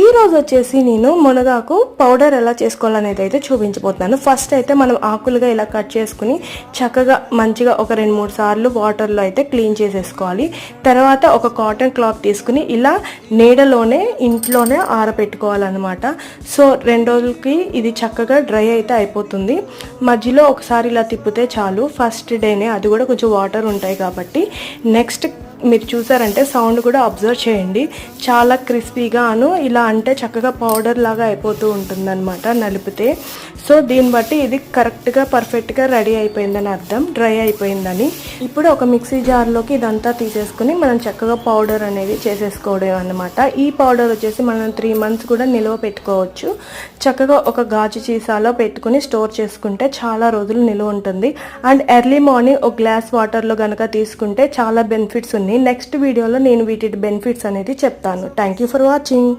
ఈ రోజు వచ్చేసి నేను మునగాకు పౌడర్ ఎలా చేసుకోవాలనేది అయితే చూపించబోతున్నాను. ఫస్ట్ అయితే మనం ఆకులుగా ఇలా కట్ చేసుకుని చక్కగా మంచిగా ఒక రెండు మూడు సార్లు వాటర్లో అయితే క్లీన్ చేసేసుకోవాలి. తర్వాత ఒక కాటన్ క్లాత్ తీసుకుని ఇలా నీడలోనే ఇంట్లోనే ఆరబెట్టుకోవాలన్నమాట. సో రెండు రోజులకి ఇది చక్కగా డ్రై అయితే అయిపోతుంది. మధ్యలో ఒకసారి ఇలా తిప్పితే చాలు. ఫస్ట్ డేనే అది కూడా కొంచెం వాటర్ ఉంటాయి కాబట్టి. నెక్స్ట్ మీరు చూసారంటే సౌండ్ కూడా అబ్జర్వ్ చేయండి. చాలా క్రిస్పీగాను ఇలా అంటే చక్కగా పౌడర్ లాగా అయిపోతూ ఉంటుందన్నమాట నలిపితే. సో దీన్ని బట్టి ఇది కరెక్ట్గా పర్ఫెక్ట్గా రెడీ అయిపోయిందని అర్థం డ్రై అయిపోయిందని. ఇప్పుడు ఒక మిక్సీ జార్లోకి ఇదంతా తీసేసుకుని మనం చక్కగా పౌడర్ అనేది చేసేసుకోవడం అనమాట ఈ పౌడర్ వచ్చేసి మనం త్రీ మంత్స్ కూడా నిల్వ పెట్టుకోవచ్చు. చక్కగా ఒక గాజు సీసాలో పెట్టుకుని స్టోర్ చేసుకుంటే చాలా రోజులు నిల్వ ఉంటుంది. అండ్ ఎర్లీ మార్నింగ్ ఒక గ్లాస్ వాటర్లో కనుక తీసుకుంటే చాలా బెనిఫిట్స్ ఉన్నాయి. నెక్స్ట్ వీడియోలో నేను వీటి బెనిఫిట్స్ అనేది చెప్తాను. Thank you for watching